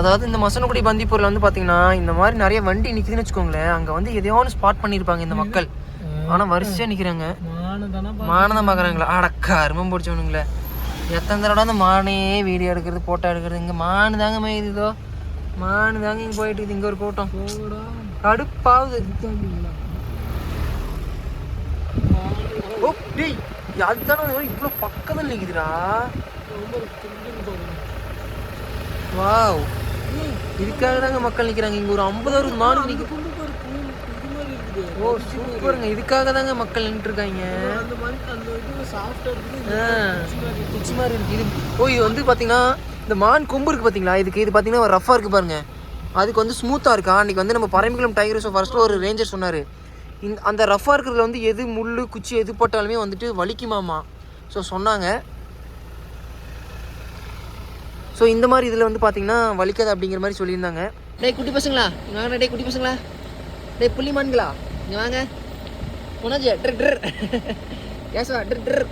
அதாவது இந்த மசனக்குடி பந்திப்பூரில் வந்து பார்த்தீங்கன்னா இந்த மாதிரி நிறைய வண்டி நிற்குதுன்னு வச்சுக்கோங்களேன். அங்கே வந்து எதையோ ஒன்று ஸ்பாட் பண்ணியிருப்பாங்க இந்த மக்கள். ஆனால் வரிசையாக நிற்கிறாங்க மானு தானே மானை தான் பார்க்குறாங்களா அடக்கா அருமம் பிடிச்சவனுங்களே. எத்தனை தடவை அந்த மானே வீடியோ எடுக்கிறது போட்டோ எடுக்கிறது? இங்கே மானு தாங்க மேயுதோ மானு தாங்க இங்கே போயிட்டு இருக்குது. இங்கே ஒரு கூட்டம். கடுப்பாகுது. அதுதானே இவ்வளோ பக்கத்தில் நிற்குதுடா வாவ். இதுக்காக தாங்க மக்கள் நிற்கிறாங்க இங்கே ஒரு ஐம்பது அறுபது மாடு நிற்கும் இருக்குது. ஓ சூப்பருங்க. இதுக்காக தாங்க மக்கள் நின்றுட்டு இருக்காங்க அந்த மாதிரி இருக்குது. இது மாதிரி இருக்குது. குச்சி மாதிரி இருக்கு இது ஓ இது வந்து பார்த்தீங்கன்னா இந்த மான் கொம்பு இருக்கு பார்த்தீங்களா இதுக்கு இது பார்த்தீங்கன்னா ரஃபாக இருக்கு பாருங்க. அதுக்கு வந்து ஸ்மூத்தாக இருக்கா? அன்றைக்கி வந்து நம்ம பரம்பிக்குளம் டைகர் ஷோ ஃபர்ஸ்ட்டில் ஒரு ரேஞ்சர் சொன்னார். இந்த அந்த ரஃபாக இருக்கிறதுல வந்து எது முள் குச்சி எது போட்டாலுமே வந்துட்டு வலிக்குமாமா. ஸோ சொன்னாங்க. ஸோ இந்த மாதிரி இதில் வந்து பார்த்தீங்கன்னா வலிக்காது அப்படிங்கிற மாதிரி சொல்லியிருந்தாங்க. டேய் குட்டி பசங்களா? வாங்க டேய் குட்டி பசங்களா? டேய் புள்ளிமான்களா? இங்கே வாங்க. உனஜி ட்ரு ட்ரு. ஏசா ட்ரு ட்ரு.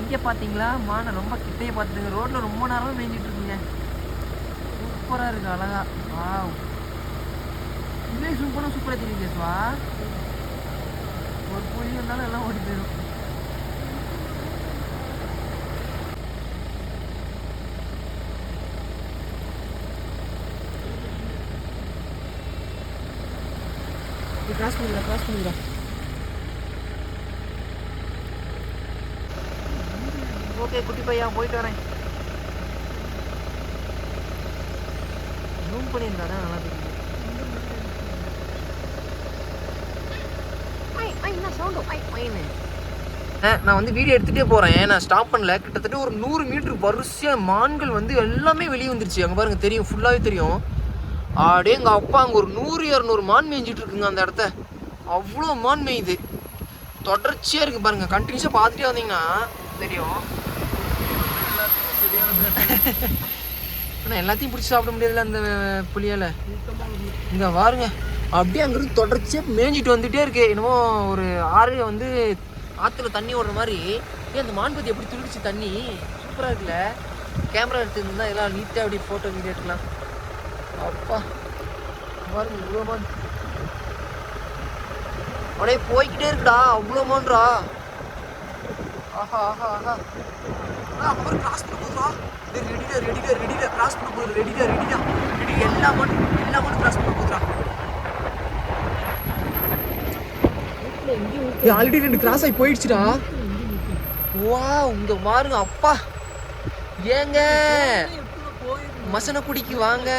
இங்கே பார்த்தீங்களா மானை ரொம்ப கிட்டே பார்த்துங்க ரோட்டில் ரொம்ப நேரமாக மேய்ஞ்சிட்டு இருக்குங்க. சூப்பராக இருக்கு அழகா. வாவ். இதே சூப்பராக சூப்பராக தெரியுது சுவா ஒரு புலி வந்தாலும் எல்லாம் ஓடி போயிடும். கிராஸ் பண்ணிக்கிறா கிராஸ் பண்ணிக்கிறா ஓகே குட்டி பையா போயிட்டு வரேன் ஜூம் பண்ணியிருந்தா தான் நல்லா தெரியும் நான் வந்து வீடியோ எடுத்துகிட்டே போகிறேன் நான் ஸ்டாப் பண்ணல. கிட்டத்தட்ட ஒரு நூறு மீட்டர் வரிசையாக மான்கள் வந்து எல்லாமே வெளியே வந்துருச்சு. அங்கே பாருங்க தெரியும். ஃபுல்லாகவே தெரியும். அப்படியே எங்கள் அப்பா அங்கே ஒரு நூறு இரநூறு மான் மேய்ஞ்சிட்டு இருக்குங்க அந்த இடத்த. அவ்வளோ மான் மேயுது. தொடர்ச்சியாக இருக்குது பாருங்க. கண்டினியூஸாக பார்த்துட்டே வந்தீங்கன்னா தெரியும். ஆனால் எல்லாத்தையும் பிடிச்சி சாப்பிட முடியாதுல்ல அந்த புளியால். இங்கே பாருங்க அப்படியே அங்கேருந்து தொடர்ச்சியாக மேய்ஞ்சிட்டு வந்துகிட்டே இருக்கு. என்னமோ ஒரு ஆறு வந்து ஆற்றுல தண்ணி ஓடுற மாதிரி. ஏன் அந்த மான்பதி எப்படி துளிச்சு தண்ணி? சூப்பராக இருக்குல்ல. கேமரா எடுத்துருந்தா எல்லாம் நீட்டாக அப்படி ஃபோட்டோ வீடியோ எடுக்கலாம். அப்பா பாருங்க இவ்வளோ மான் அப்படியே போய்கிட்டே இருக்குடா அவ்வளோ மான்டா ஆஹா ஆஹா ஆஹா. ஆ அவர் கிராஸ் பண்ண போதுடா ரெடிடா ரெடிடா ரெடிடா கிராஸ் பண்ண போகுது ரெடிடா ரெடிடா ரெடி எல்லா மான் எல்லா மானும் கிராஸ் பண்ண போதுடா ஆல்ரெடி ரெண்டு கிராஸ் ஆகி போயிடுச்சுடா. வா இங்க பாருங்க அப்பா. ஏங்க? மசனக்குடிக்கு வாங்க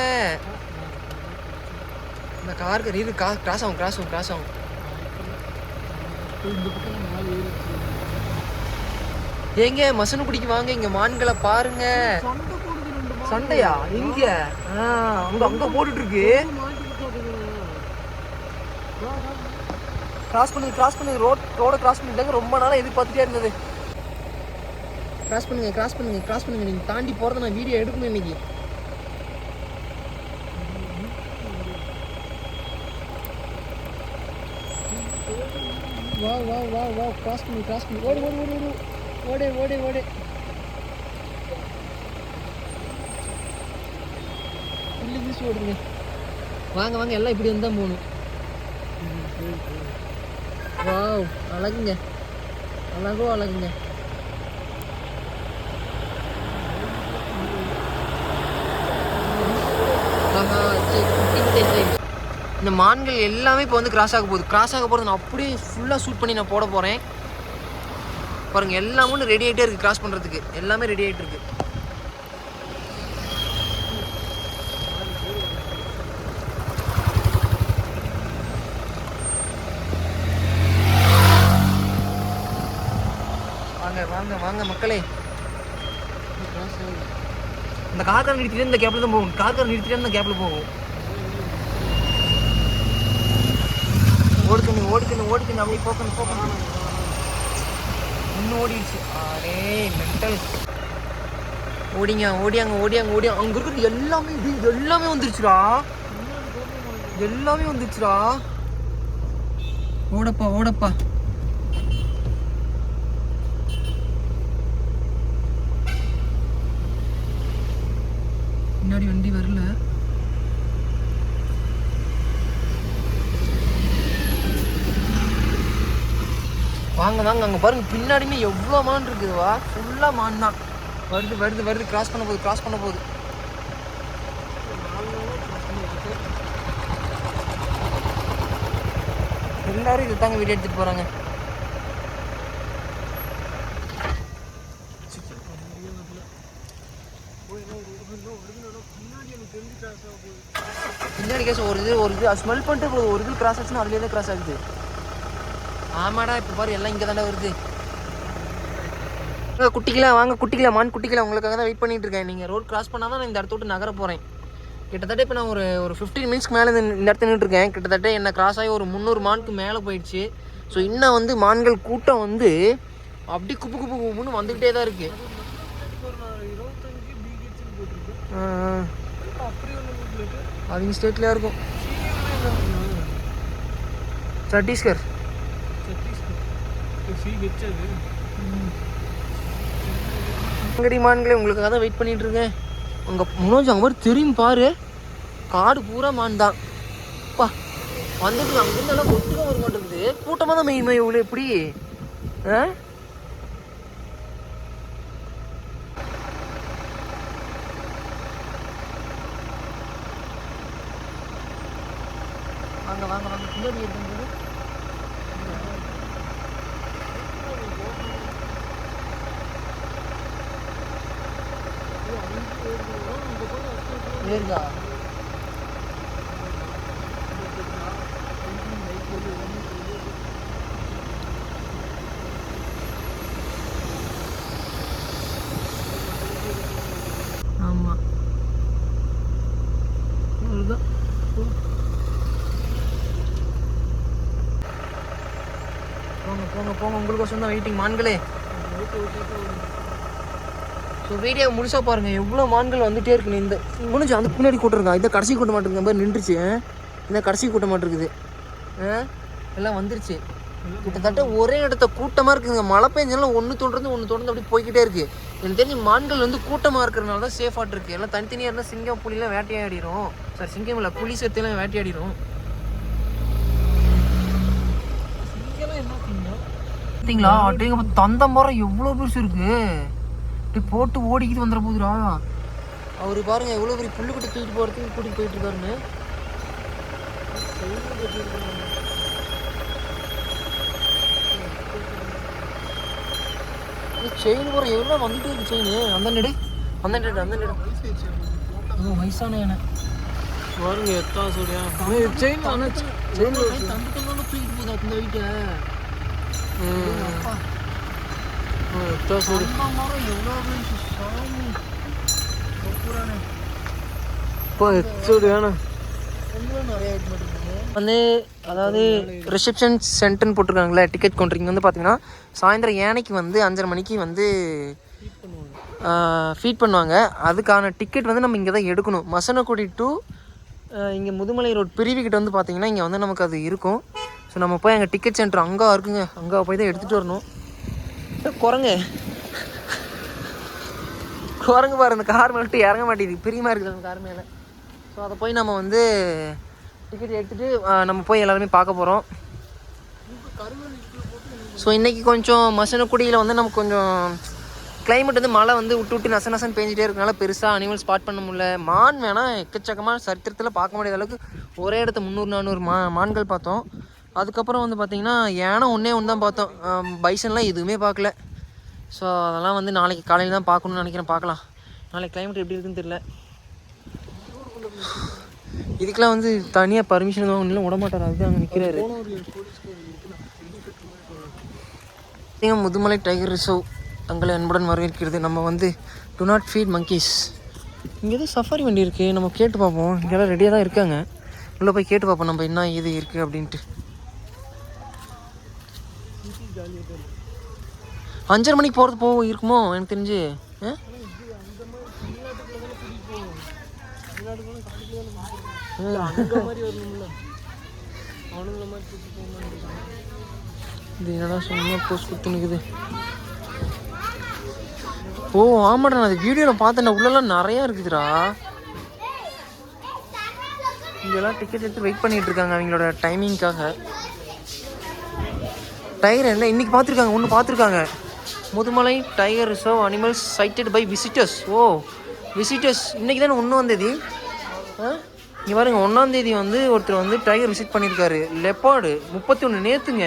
இந்த காருக்கு இது கா கிராஸ் ஆகும் கிராஸ் ஆகும் கிராஸ் ஆகும். இந்த பக்கம் நாலு ஏங்க மசனக்குடிக்கு வாங்க இங்க மான்களை பாருங்க. சண்டையா? இங்க? அங்க அங்க போட்டுட்டு இருக்கு கிராஸ் பண்ணி கிராஸ் பண்ணி. ரோட் ரோட கிராஸ் பண்ணிட்டாங்க. ரொம்ப நாளா எதிர்பார்த்துட்டே இருந்தது. கிராஸ் பண்ணுங்க கிராஸ் பண்ணுங்க கிராஸ் பண்ணுங்க. நீங்க தாண்டி போறத நான் வீடியோ எடுக்கணும் இன்னைக்கு. வா வா வா வா கிராஸ் பண்ணி கிராஸ் பண்ணி. ஓடு ஓடு ஓடு ஓடு. ஓடு ஓடு ஓடு. புள்ளி வீசி ஓடுங்க வாங்க வாங்க எல்லாம் இப்படி வந்தா போகணும் வாவ் அழகுங்க. அழகோ அழகுங்க ஆஹா, சரி, குட்டி குட்டி சரி. இந்த மான்கள் எல்லாமே இப்போ வந்து கிராஸ் ஆக போகுது. கிராஸ் ஆக போகிறது நான் அப்படியே ஃபுல்லாக ஷூட் பண்ணி நான் போட போகிறேன் பாருங்கள் எல்லாம் ஒன்று ரெடி ஆகிட்டே இருக்குது கிராஸ் பண்ணுறதுக்கு எல்லாமே ரெடி ஆகிட்டு இருக்குது வாங்க வாங்க வாங்க மக்களே. இந்த காக்கார் நிறுத்திட்டு இந்த கேப்ல தான் போகும். காக்கார் நிறுத்திட்டு இந்த கேப்ல போகும். ஓடுக்கணும் ஓடுக்கணும் ஓடுக்கணும் அப்படியே போக்கணும் போக்கணும் இன்னும் ஓடிடுச்சு. அடே மென்டல் ஓடிங்க ஓடியாங்க ஓடியாங்க ஓடியாங்க. அங்கே இருக்கிறது எல்லாமே இது எல்லாமே வந்துருச்சுடா. எல்லாமே வந்துருச்சுடா. ஓடப்பா ஓடப்பா. முன்னாடி வண்டி வரல. வாங்க வாங்க அங்கே பாருங்க பின்னாடியுமே எவ்வளோ மான் இருக்குதுவா ஃபுல்லாக மான் தான். வருது வருது வருது. கிராஸ் பண்ண போகுது கிராஸ் பண்ண போகுது. எல்லாரும் இது தாங்க வீடியோ எடுத்துகிட்டு போகிறாங்க பின்னாடி கேஸ் ஒரு இது ஒரு இது ஸ்மெல் பண்ணிட்டு போகுது. ஒரு இது கிராஸ் ஆச்சுன்னா அதுலேயே தான் கிராஸ் ஆகுது. ஆமாடா இப்போ பாரு எல்லாம் இங்கே தானே வருது. வாங்க வாங்க குட்டிக்கல மான் குட்டிக்கல உங்களுக்காக தான் வெயிட் பண்ணிட்டு இருக்கேன். நீங்கள் ரோட் கிராஸ் பண்ணால் தான் நான் இந்த இடத்த விட்டு நகர போகிறேன் கிட்டத்தட்ட இப்போ நான் ஒரு ஒரு ஃபிஃப்டீன் மினிட்ஸ்க்கு மேலே இந்த இடத்துல நின்றுட்டு இருக்கேன். கிட்டத்தட்ட என்ன கிராஸ் ஆகி ஒரு முந்நூறு மானுக்கு மேலே போயிடுச்சு. ஸோ இன்னும் வந்து மான்கள் கூட்டம் வந்து அப்படி குப்பு குப்பு குப்புன்னு வந்துக்கிட்டே தான் இருக்குது அவங்க ஸ்டேட்லேயே இருக்கும். சட்டீஸ்கர் அங்கடி மான்களே உங்களுக்காக தான் வெயிட் பண்ணிட்டு இருக்கேன். அங்கே மனோஜ் அங்கே மாதிரி தெரியும் பாரு. காடு பூரா மான் தான். பா வந்துட்டு அங்கிருந்து எல்லாம் ஒட்டுக்க வர மாட்டேங்குது. கூட்டமாக தான் மெய்மை மெய் இவ்வளோ எப்படி? ஆ? வாங்க வாங்க வாங்க. பின்னாடி உங்களுக்கோசம் தான் வெயிட்டிங் மான்களே. ஸோ வீடியோ முழுசாக பாருங்க எவ்வளோ மான்கள் வந்துகிட்டே இருக்கு இந்த முடிஞ்சு அந்த பின்னாடி கூட்டிருக்கான் இந்த கடைசி கூட்ட மாட்டேங்குது மாதிரி நின்றுச்சு இந்த கடைசி கூட்ட மாட்டேங்குது ஆ? எல்லாம் வந்துருச்சு. கிட்டத்தட்ட ஒரே இடத்த கூட்டமாக இருக்குங்க மழை பெஞ்சாலும் ஒன்று தொடர்ந்து ஒன்று தொடர்ந்து அப்படி போய்கிட்டே இருக்குது எனக்கு தெரிஞ்சு மான்கள் வந்து கூட்டமாக இருக்கிறனால தான் சேஃபாட் இருக்குது எல்லாம் தனித்தனியாக இருந்தால் சிங்கம் புலிலாம் வேட்டையாடிடும் சார் சிங்கம் இல்லை புலி சேர்த்தெல்லாம் வேட்டையாடிடும் இங்கெல்லாம் என்ன திங்கம் பார்த்தீங்களா அப்படிங்க தந்த மரம் எவ்வளோ பெருசு இருக்கு இப்படி போட்டு ஓடிக்கிட்டு வந்துட போகுதுடா அவர் பாருங்க எவ்வளோ பெரிய புல்லுக்கிட்ட தூக்கிட்டு போகிறதுக்கு கூட்டிகிட்டு போயிட்டு இருக்காருன்னு செயின் போகிற எவ்வளோ வந்துட்டு இருக்கு செயின் அந்த நெடு அந்த நெடு அந்த நெடு வயசான யானை பாருங்க எத்தா சொல்லியா செயின் ஆனால் செயின் தந்து தந்தாலும் தூக்கிட்டு போகுது அந்த வீட்டை அப்பா அந்த மரம் எவ்வளோ பெருசு சாமி இப்போ வந்து அதாவது ரிசப்ஷன் சென்டர்னு போட்டிருக்காங்களே டிக்கெட் கவுண்டர் இங்கே வந்து பார்த்தீங்கன்னா சாயந்தரம் ஏனைக்கு வந்து அஞ்சரை மணிக்கு வந்து ஃபீட் பண்ணுவாங்க. அதுக்கான டிக்கெட் வந்து நம்ம இங்கே தான் எடுக்கணும். மசனக்குடி டு இங்கே முதுமலை ரோட் பிரிவுக்கிட்ட வந்து பார்த்தீங்கன்னா இங்கே வந்து நமக்கு அது இருக்கும். ஸோ நம்ம போய் அங்கே டிக்கெட் சென்டர் அங்கே இருக்குங்க. அங்கே போய் தான் எடுத்துகிட்டு வரணும். குரங்கு. குரங்கு பாரு இந்த கார் மேலே இறங்க மாட்டேங்குது. பிரியமாக இருக்குது அந்த கார் மேலே. ஸோ அதை போய் நம்ம வந்து டிக்கெட் எடுத்துகிட்டு நம்ம போய் எல்லாருமே பார்க்க போகிறோம் ஸோ இன்றைக்கி கொஞ்சம் மசனக்குடியில் வந்து நமக்கு கொஞ்சம் கிளைமேட் வந்து மழை வந்து விட்டு விட்டு நச நசன்னு பெஞ்சிட்டே இருக்கனால பெருசாக அனிமல் ஸ்பாட் பண்ண முடியல. மான் வேணால் எக்கச்சக்கமாக சரித்திரத்தில் பார்க்க முடியாத அளவுக்கு ஒரே இடத்த முந்நூறு நானூறு மா மான்கள் பார்த்தோம். அதுக்கப்புறம் வந்து பார்த்திங்கன்னா ஏன்னா ஒன்றே ஒன்று தான் பார்த்தோம். பைசன்லாம் எதுவுமே பார்க்கல. ஸோ அதெல்லாம் வந்து நாளைக்கு காலையில் தான் பார்க்கணும்னு நினைக்கிறேன். பார்க்கலாம். நாளைக்கு கிளைமேட் எப்படி இருக்குன்னு தெரில இதுக்கெல்லாம் வந்து தனியாக பர்மிஷன் ஒன்றும் விடமாட்டார். அதுதான் அங்கே நிற்கிறாரு முதுமலை டைகர் ரிசர்வ் தங்களை அன்புடன் வரவேற்கிறது. நம்ம வந்து டு நாட் ஃபீட் மங்கீஸ் இங்கே எதுவும் சஃபாரி வண்டி இருக்குது நம்ம கேட்டு பார்ப்போம். இங்கெல்லாம் ரெடியாக தான் இருக்காங்க. உள்ளே போய் கேட்டு பார்ப்போம். நம்ம என்ன இது இருக்குது அப்படின்ட்டு. அஞ்சரை மணிக்கு போகிறது போக இருக்குமோ? எனக்கு தெரிஞ்சு. இது என்னடா சும்மா போஸ்ட் கொடுத்து நிற்குது ஓ ஆமாடா நான் அது வீடியோவில் பார்த்தேன் உள்ளெல்லாம் நிறையா இருக்குதுடா. இங்கெல்லாம் டிக்கெட் எடுத்து வெயிட் பண்ணிட்டு இருக்காங்க அவங்களோட டைமிங்க்காக டைகர் என்ன? இன்றைக்கி பார்த்துருக்காங்க ஒன்று பார்த்துருக்காங்க. Mudumalai tiger reserve animals sighted by visitors O visitors இன்றைக்கி தானே ஒன்றாந்தேதி ஆ? இங்கே பாருங்க ஒன்றாந்தேதி வந்து ஒருத்தர் வந்து டைகர் விசிட் பண்ணியிருக்காரு லெப்பாடு முப்பத்தி ஒன்று நேற்றுங்க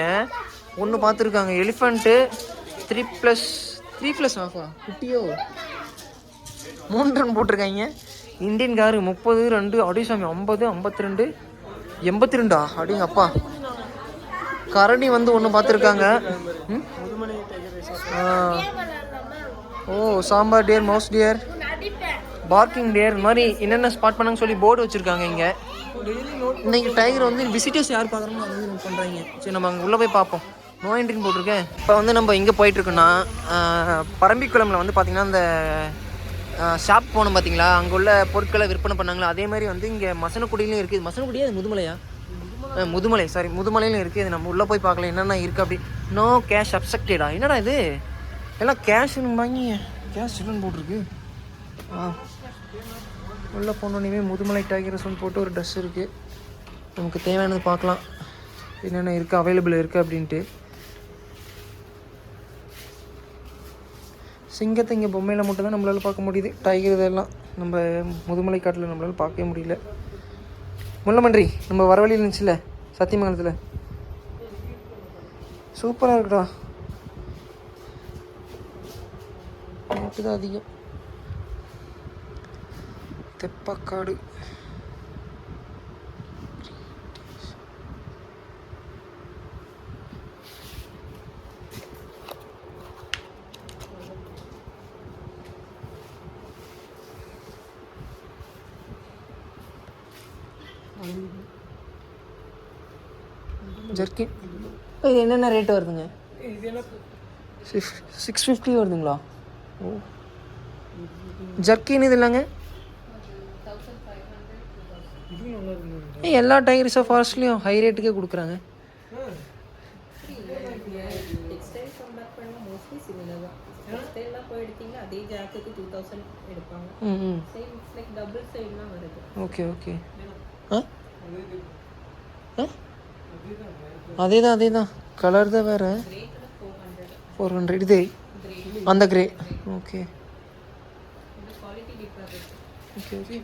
ஒன்று பார்த்துருக்காங்க elephant three plus three plus ஆஃபா குட்டியோ? மூணு ரன் போட்டிருக்காங்க. இந்தியன் காரு முப்பது ரெண்டு அடிசாமி ஐம்பது ஐம்பத்தி ரெண்டு எண்பத்தி ரெண்டா அப்படிங்க அப்பா கரணி வந்து ஒன்று பார்த்துருக்காங்க முதுமலை ஓ sambar deer mouse deer barking deer இந்த மாதிரி என்னென்ன ஸ்பாட் பண்ணாங்க சொல்லி போர்டு வச்சுருக்காங்க இங்கே. இன்றைக்கி இன்னைக்கு டைகர் வந்து விசிட்டர்ஸ் யார் பார்க்குறாங்களோ அதை வந்து பண்ணுறாங்க சரி நம்ம அங்கே உள்ளே போய் பார்ப்போம். நோ என்ட்ரின்னு போட்டிருக்கேன். இப்போ வந்து நம்ம எங்கே போயிட்டுருக்கோன்னா பரம்பிக்குளமில் வந்து பார்த்திங்கன்னா அந்த ஷாப் போனோம் பார்த்தீங்களா அங்கே உள்ள பொருட்களை விற்பனை பண்ணாங்களா? அதே மாதிரி வந்து இங்கே மசனக்குடியிலும் இருக்குது மசனக்குடியே அது முதுமலையா? முதுமலை சாரி முதுமலையிலும் இருக்குது இது நம்ம உள்ளே போய் பார்க்கலாம் என்னென்ன இருக்குது அப்படி? நோ கேஷ் அப்செக்டடா என்னடா இது? எல்லாம் கேஷ்னு வாங்கி கேஷ் இல்லைன்னு போட்டிருக்கு. ஆ. உள்ளே போனோடனே முதுமலை டைகர்ஸ்னு போட்டு ஒரு ட்ரெஸ் இருக்குது நமக்கு தேவையானது பார்க்கலாம். என்னென்ன இருக்குது அவைலபிள் இருக்குது அப்படின்ட்டு. சிங்கத்தை இங்கே பொம்மையில் மட்டும்தான் நம்மளால் பார்க்க முடியுது. டைகர் இதெல்லாம் நம்ம முதுமலை காட்டில் நம்மளால் பார்க்கவே முடியல. முள்ளமன்றி நம்ம வர வழியில் இருந்துச்சுல்ல சத்தியமங்கலத்தில். சூப்பராக இருக்குடா. ரேட்டு தான் அதிகம். தெப்பக்காடு. ஜர்க்கின் இது என்னென்ன ரேட் வருதுங்க? இது என்ன சிக்ஸ் சிக்ஸ் ஃபிஃப்டி வருதுங்களா? ஓ. ஜர்க்கின் இது இல்லைங்க எல்லா டைகர்ஸ் ஆஃப் ஃபாரஸ்ட்லேயும் ஹை ரேட்டுக்கே கொடுக்குறாங்க. ஓகே ஓகே அதே தான் அதே தான் கலர் தான் வேறு. ஃபோர் ஹண்ட்ரட் இதே? இது அந்த grey okay okay okay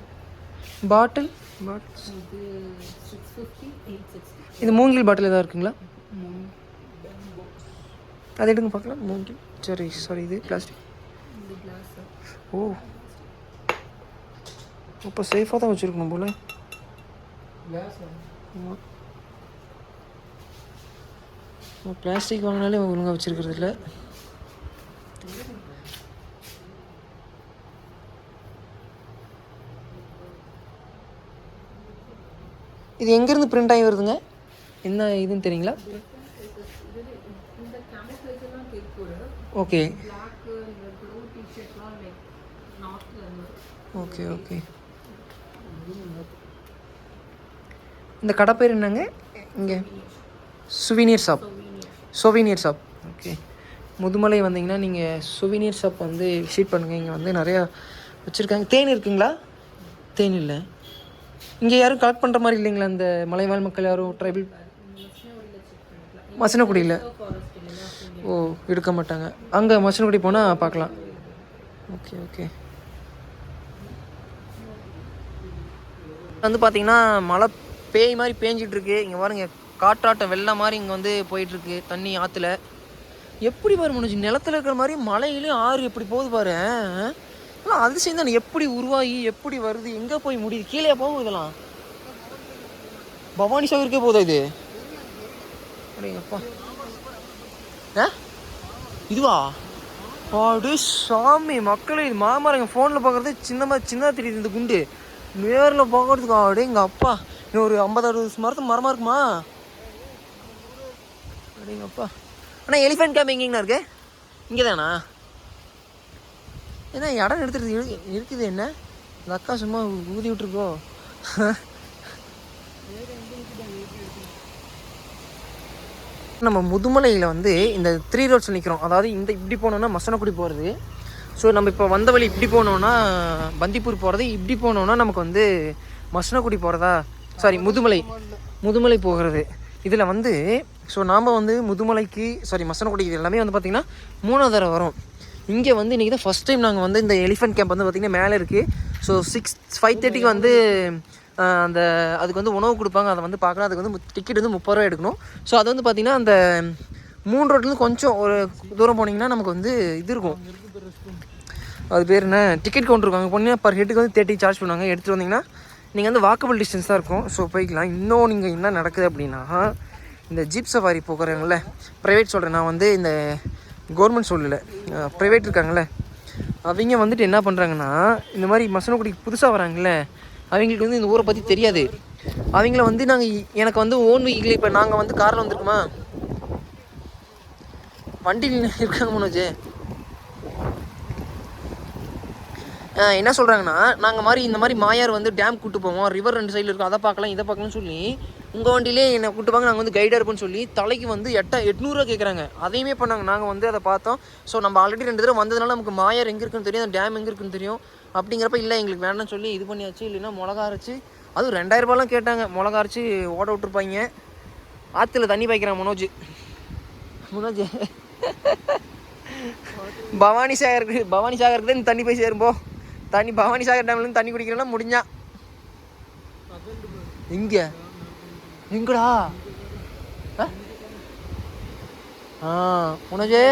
bottle bottle இது மூங்கில் பாட்டில் ஏதாவது இருக்குங்களா? அதை எடுங்க பார்க்கலாம். மூங்கில். சரி சாரி இது பிளாஸ்டிக் ஓ. இப்போ சேஃபாக தான் வச்சுருக்கணும் போல். பிளாஸ்டிக் வாங்கினாலே ஒழுங்காக வச்சுருக்கிறது இல்லை. இது எங்கேருந்து பிரிண்ட் ஆகி வருதுங்க? என்ன இதுன்னு தெரியுங்களா? ஓகே ஓகே ஓகே இந்த கடை பேர் என்னங்க? இங்கே. Souvenir shop souvenir shop okay Mudumalai வந்தீங்கன்னா நீங்கள் சுவினியர் ஷாப் வந்து விசிட் பண்ணுங்கள் இங்கே வந்து நிறையா வச்சுருக்காங்க. தேன் இருக்குங்களா? தேன் இல்லை. இங்கே யாரும் கலெக்ட் பண்ணுற மாதிரி இல்லைங்களா? இந்த மலைவாழ் மக்கள் யாரும் ட்ரைபிள் மசனக்குடியில் ஓ எடுக்க மாட்டாங்க. அங்கே மசனக்குடி போனால் பார்க்கலாம். ஓகே ஓகே வந்து பார்த்தீங்கன்னா மலை பேய் மாதிரி பேஞ்சிட்டு இருக்கு. இங்கே பாருங்க காற்றாட்டம் வெள்ளம் மாதிரி இங்கே வந்து போயிட்டு இருக்கு தண்ணி ஆற்றுல எப்படி பாரு முடிஞ்சு நிலத்துல இருக்கிற மாதிரி மலையிலையும் ஆறு எப்படி போகுது பாரு ஆ? அதிசயம் தான். எப்படி உருவாகி எப்படி வருது எங்கே போய் முடியுது? கீழே போகும் இதெல்லாம். பவானி சாகருக்கே போதா இது? அப்படிங்கப்பா ஆ? இதுவா? பாடு சாமி மக்களே இது மாமரம் ஃபோனில் பார்க்குறது சின்னமாக சின்னதாக தெரியுது இந்த குண்டு. நேரில் பார்க்குறதுக்கு அப்படியே எங்கள் அப்பா இன்னும் ஒரு ஐம்பது அறுபது மரத்து மரமாக இருக்குமா? அப்படிங்கப்பா அண்ணா எலிஃபென்ட் கேம்ப் எங்கேங்கண்ணா இருக்கு? இங்கே தானா என்ன இடம் எடுத்துட்டு இருக்குது என்ன? இந்த அக்கா சும்மா ஊதி விட்டுருக்கோ. நம்ம முதுமலையில் வந்து இந்த த்ரீ ரோட்ஸ் நிற்கிறோம் அதாவது இந்த இப்படி போனோன்னா மசனக்குடி போகிறது ஸோ நம்ம இப்போ வந்த வழி இப்படி போனோன்னா பந்திப்பூர் போகிறது இப்படி போனோன்னா நமக்கு வந்து மசனக்குடி போகிறதா சாரி முதுமலை. முதுமலை போகிறது. இதில் வந்து ஸோ நாம் வந்து முதுமலைக்கு சாரி மசனக்குடி இது எல்லாமே வந்து பார்த்திங்கன்னா மூணாவது தடவை வரும். இங்கே வந்து இன்றைக்கி தான் ஃபஸ்ட் டைம் நாங்கள் வந்து இந்த எலிஃபென்ட் கேம்ப் வந்து பார்த்திங்கன்னா மேலே இருக்குது ஸோ சிக்ஸ் ஃபைவ் தேர்ட்டிக்கு வந்து அந்த அதுக்கு வந்து உணவு கொடுப்பாங்க. அதை வந்து பார்க்கலாம் அதுக்கு வந்து டிக்கெட் வந்து முப்பது ரூபா எடுக்கணும். ஸோ அது வந்து பார்த்திங்கன்னா அந்த மூணு ரோட்லேருந்து கொஞ்சம் ஒரு தூரம் போனீங்கன்னா நமக்கு வந்து இது இருக்கும். அது பேர் என்ன? டிக்கெட் கவுண்டர் இருக்கும் போனீங்கன்னா பர் ஹெட்டுக்கு வந்து தேர்ட்டி சார்ஜ் பண்ணுவாங்க. எடுத்துகிட்டு வந்தீங்கன்னா நீங்கள் வந்து வாக்கபிள் டிஸ்டன்ஸ் தான் இருக்கும். ஸோ போய்க்கலாம். இன்னும் நீங்கள் என்ன நடக்குது அப்படின்னா இந்த ஜீப் சவாரி போகிறவங்கள ப்ரைவேட் சொல்கிறேன் நான் வந்து இந்த கவர்மெண்ட் சொல்லலை ப்ரைவேட் இருக்காங்கல்ல அவங்க வந்துட்டு என்ன பண்ணுறாங்கன்னா இந்த மாதிரி மசனக்குடிக்கு புதுசாக வராங்கல்ல அவங்களுக்கு வந்து இந்த ஊரை பற்றி தெரியாது. அவங்கள வந்து நாங்கள் எனக்கு வந்து ஓன் வெஹிக்கிள் இப்போ நாங்கள் வந்து காரில் வந்திருக்குமா? வண்டியில் இருக்காங்க மனோஜ் ஆஹ் என்ன சொல்கிறாங்கன்னா நாங்கள் மாதிரி இந்த மாதிரி மாயார் வந்து டேம் கூட்டு போவோம் ரிவர் ரெண்டு சைடில் இருக்கும் அதை பார்க்கலாம் இதை பார்க்கலாம்னு சொல்லி உங்கள் வண்டியிலே என்னை கூட்டு நாங்கள் வந்து கைடாக இருப்போம்னு சொல்லி தலைக்கு வந்து எட்ட எட்நூறுரூவா கேட்குறாங்க அதையுமே பண்ணாங்க. நாங்கள் வந்து அதை பார்த்தோம். ஸோ நம்ம ஆல்ரெடி ரெண்டு தடவை வந்ததுனால நமக்கு மாயார் எங்கே இருக்குன்னு தெரியும் அந்த டேம் எங்கே இருக்குன்னு தெரியும். அப்படிங்கிறப்ப இல்லை எங்களுக்கு வேணாம்னு சொல்லி இது பண்ணியாச்சு. இல்லைன்னா மிளகா அரைச்சி அதுவும் ரெண்டாயிரரூபாலாம் கேட்டாங்க. மிளகா அரைச்சி ஓட விட்டுருப்பாங்க. ஆற்றுல தண்ணி பாய்க்கிறான் மனோஜ். மனோஜ். பவானி சாகருக்கு பவானி சாகருக்கு தான் தண்ணி போய் சேரும்போ தண்ணி பவானி சாகர் டேம்லேருந்து தண்ணி குடிக்கிறோம்னா முடிஞ்சா. எங்க எங்கடா ஆ உனஜே